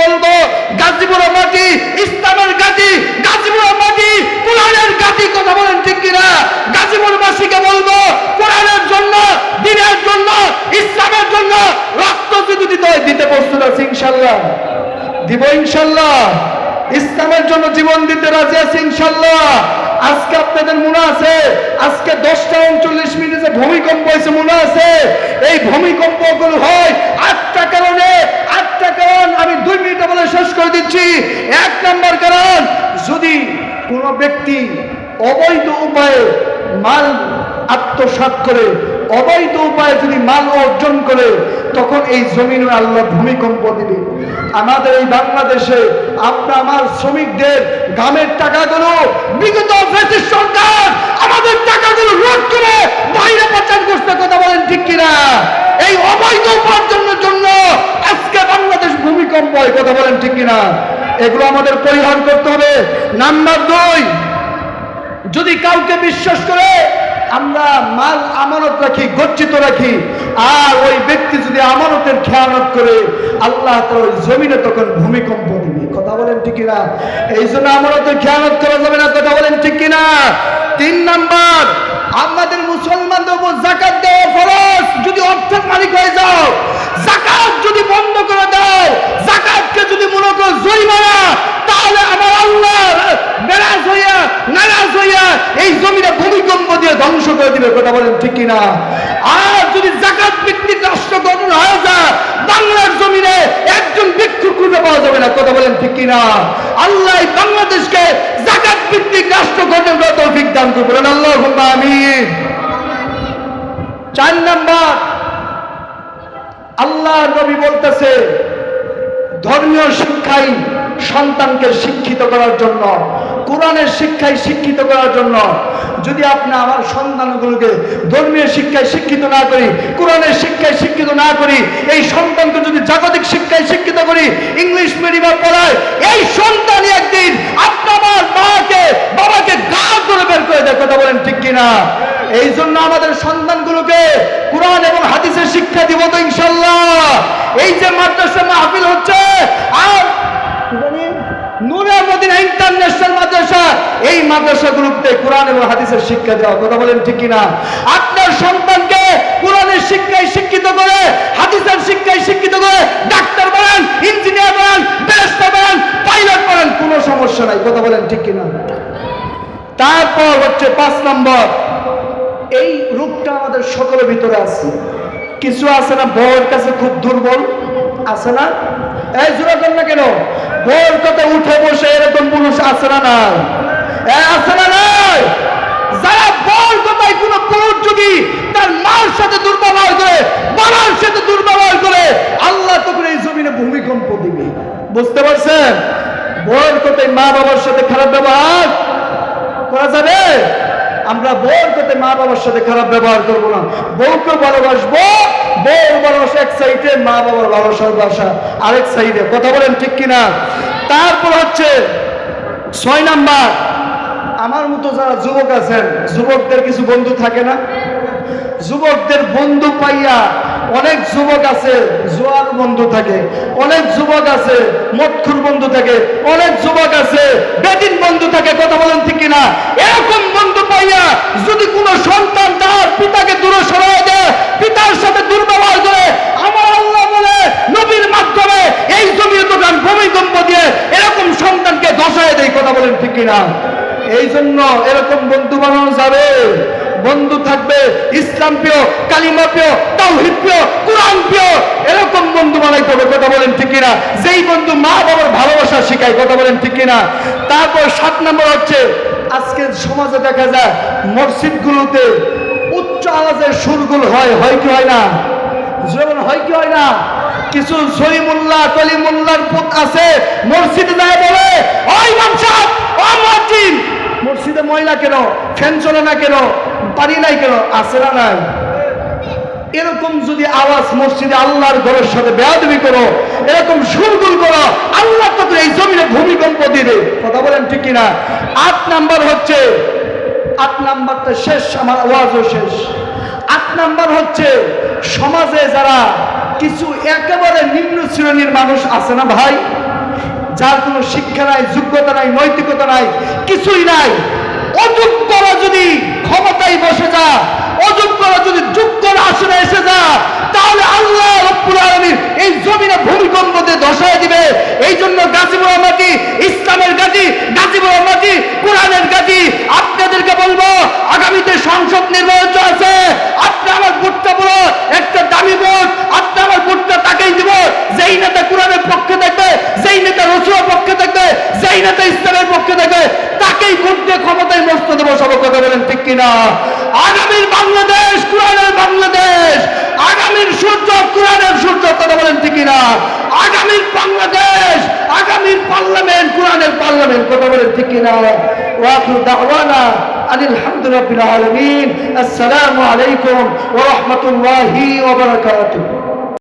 বলব গাজীপুরের মাটি, ইসলামের গাটি গাজীপুরের মাটি, কোরআনের গাটি কথা বলেন ঠিক কিনা? গাজীপুরবাসীকে বলব কোরআনের জন্য, দিনের জন্য, ইসলামের জন্য রক্ত যদি দিতে হয় দিতে প্রস্তুত আছে ইনশাল্লাহ। দিব ইনশাল্লাহ। ইসলামের জন্য জীবন দিতে রাজি আছে, ইনশাল্লাহ। আজকে আপনাদের মনে আছে, আজকে দশটা উনচল্লিশ মিনিটে ভূমিকম্প হয়েছে, মনে আছে? এই ভূমিকম্প হয় আটটা কারণ আমি দুই মিনিটে বলে শেষ করে দিচ্ছি। এক নম্বর কারণ, যদি কোনো ব্যক্তি অবৈধ উপায়ে মাল আত্মসাৎ করে, অবৈধ উপায়ে যদি মাল অর্জন করে, তখন এই জমিনে আল্লাহ ভূমিকম্প দিবে। আমাদের এই বাংলাদেশে আপনা আমার শ্রমিকদের গ্রামের টাকাগুলো, বিগত ব্রিটিশ সরকার আমাদের টাকাগুলো লুট করে বাইরে পাচার করতে কথা বলেন ঠিক কিনা? এই অবৈধ উপার্জনের জন্য বাংলাদেশ ভূমিকম্প কথা বলেন ঠিক কিনা? এগুলো আমাদের পরিহার করতে হবে। নাম্বার দুই, যদি কাউকে বিশ্বাস করে, আমরা মাল আমানত রাখি, গচ্ছিত রাখি, আর ওই ব্যক্তি যদি আমানতের খেয়ানত করে, আল্লাহ তার জমিনে তখন ভূমিকম্প দিবে। কথা বলেন ঠিক কিনা? এই জন্য আমানতের খেয়ানত করা যাবে না, কথা বলেন ঠিক কিনা? তিন নাম্বার, আমাদের মুসলমানদের উপর জাকাত দেওয়া ফরজ, যদি অর্থের মালিক হয়ে যাও, জাকাত যদি বন্ধ করে দাও জাকাতকে যদি মনে করো জরিমানা তাহলে আমার আল্লাহ নারাজ হইয়া নারাজ হইয়া এই জমিটা ভূমিকম্প দিয়ে ধ্বংস করে দিবে, কথা বলেন ঠিক কিনা? আর যদি জাকাত ভিত্তিক রাষ্ট্র গঠন হয়ে যায়, বাংলার জমিনে একজন ভিক্ষু খুঁজে পাওয়া যাবে না, কথা বলেন ঠিক কিনা? আল্লাহ বাংলাদেশকে জাকাত ভিত্তিক রাষ্ট্র গঠন করে তৌফিক দান করবেন আল্লাহ আমিন। চার নাম্বার, আল্লাহ নবী বলতেছে, ধর্মীয় শিক্ষাই সন্তানকে শিক্ষিত করার জন্য কোরআনের শিক্ষায় শিক্ষিত করার জন্য, যদি আপনি আমার সন্তানগুলোকে ধর্মীয় শিক্ষায় শিক্ষিত না করি, কোরআনের শিক্ষায় শিক্ষিত না করি, এই সন্তানকে যদি জাগতিক শিক্ষায় শিক্ষিত করি, ইংলিশ মিডিয়ামে পড়ায়, এই সন্তানই একদিন আপনার মাকে, বাবাকে গা করে বের করে দেয়, কথা বলেন ঠিক কিনা? এই জন্য আমাদের সন্তানগুলোকে কোরআন এবং হাদিসের শিক্ষা দিব তো ইনশাল্লাহ। এই যে মাদ্রাসা মাহফিল হচ্ছে, আর ইন্টারন্যাশনাল মাদ্রাসা, এই মাদ্রাসাগুলোতে কোরআন এবং হাদিসের শিক্ষা দেওয়া কথা বলেন ঠিক কিনা? আপনার সন্তানকে কোরআনের শিক্ষায় শিক্ষিত করে, হাদিসের শিক্ষায় শিক্ষিত করে ডাক্তার বানান, ইঞ্জিনিয়ার বানান, ব্যারিস্টার বানান, পাইলট বানান সমস্যা নাই, কথা বলেন ঠিক কিনা? তারপর হচ্ছে পাঁচ নম্বর, এই রূপটা আমাদের সকলের ভিতরে আছে। কিছু আছে না বউয়ের কাছে খুব দুর্বল, আছে না? এই জোরাকর না কেন? বউয়ের কথা উঠে বসে এরকম পুরুষ না নাই? না নাই? যারা বউর কথায় কোনো পুরুষ যদি তার মার সাথে দুর্ব্যবহার করে, বাবার সাথে দুর্ব্যবহার করে, আল্লাহ তখন এই জমিনে ভূমিকম্প দিবে। বুঝতে পারছেন? কথায় মা বাবার সাথে খারাপ ব্যবহার করা যাবে? আমরা সাথে মা বাবার সাথে খারাপ ব্যবহার করব না। বউকে ভালোবাসবো ভালোবাসা এক সাইডে, মা বাবার ভালোবাসার বাসা আরেক সাইডে, কথা বলেন ঠিক কিনা? তারপর হচ্ছে ছয় নাম্বার, আমার মতো যারা যুবক আছেন, যুবকদের কিছু বন্ধু থাকে না? যুবকদের বন্ধু পাইয়া অনেক যুবক আছে, জোয়ার বন্ধু থাকে, অনেক যুবক আছে মৎখুর বন্ধু থাকে, অনেক যুবক আছে, বেদিন বন্ধু থাকে, কথা বলেন ঠিক কিনা? এরকম বন্ধু পাইয়া যদি কোনো সন্তান তার পিতাকে দূরে সরাই দেয় পিতার সাথে দুর্ব্যবহার করে আমার আল্লাহ বলে নবীর মাধ্যমে এই জমির দোকান ভূমিকম্প দিয়ে এরকম সন্তানকে ধসায় দেয় কথা বলেন এই জন্য এরকম বন্ধু বানানো যাবে। বন্ধু থাকবে ইসলাম প্রিয়, কালিমা প্রিয়, তাওহিদ প্রিয়, কোরআন প্রিয়। এরকম বন্ধু বানাইতে হবে, কথা বলেন ঠিক কিনা? যেই বন্ধু মা বাবার ভালোবাসা শেখায়, কথা বলেন ঠিক কিনা? তারপর সাত নম্বর হচ্ছে, আজকে সমাজে দেখা যায়, মসজিদগুলোতে উচ্চ আওয়াজের সুরগুলো হয় হয় কি হয় না? যেমন হয় কি হয় না? কিছু সলিমুল্লাহ কলিমুল্লাহর পুত আছে, মসজিদে যায় বলে, ওই মামসাদ ও মসজিদ মসজিদে ময়লা কেন, ফ্যান চলে না কেন, পানি নাই কেন, আছে না নাই? এরকম যদি আওয়াজ মসজিদে আল্লাহর ঘরের সাথে বেয়াদবি করো, এরকম সুরগুল করো, আল্লাহ তো এই জমিনে ভূমিকম্প দিবে। কথা বলেন ঠিক কিনা? আট নাম্বার হচ্ছে, আট নাম্বারটা শেষ, আমার আওয়াজও শেষ। আট নাম্বার হচ্ছে, সমাজে যারা কিছু একেবারে নিম্ন শ্রেণির মানুষ আছে না ভাই? যার কোনো শিক্ষা নাই, যোগ্যতা নাই, নৈতিকতা নাই, কিছুই নাই। অযোগ্যরা যদি ক্ষমতায় বসে যা অযোগ্যরা যদি যোগ্যরা আসনে এসে যা তাহলে আল্লাহ রব্বুল আলামিন এই জমিনে ভূমিকম্প দিয়ে ধসায় দিবে এই জন্য গাজীপুর মাটি ইসলামের গাজী গাজীপুর মাটি কোরআনের গাজী আপনাদেরকে বলব আগামীতে সংসদ নির্বাচন আছে আপনি আমার ভোটটা বলো একটা দামি ভোট আপনি আমার ভোটটা তাকেই দিব যেই নেতা কোরআনের পক্ষে থাকবে যেই নেতা রসুলের পক্ষে থাকবে যেই নেতা ইসলামের পক্ষে থাকবে তাকেই ভোট দিয়ে ক্ষমতায় মস্ত দেবো সব কথা বলেন ঠিক কিনা? আগামীর বাংলাদেশ, কোরআনের বাংলাদেশ, আগামীর সূর্য, কোরআনের সূর্য কথা বলেন ঠিক কিনা? আগামীর বাংলাদেশ, আগামীর পার্লামেন্ট, কোরআনের পার্লামেন্ট কথা বলেন ঠিক কিনা? ওয়াকুল দাওয়ানা আলহামদুলিল্লাহ রাব্বিল আলামিন। আসসালামু আলাইকুম ওয়া রাহমাতুল্লাহি ওয়া বারাকাতুহু।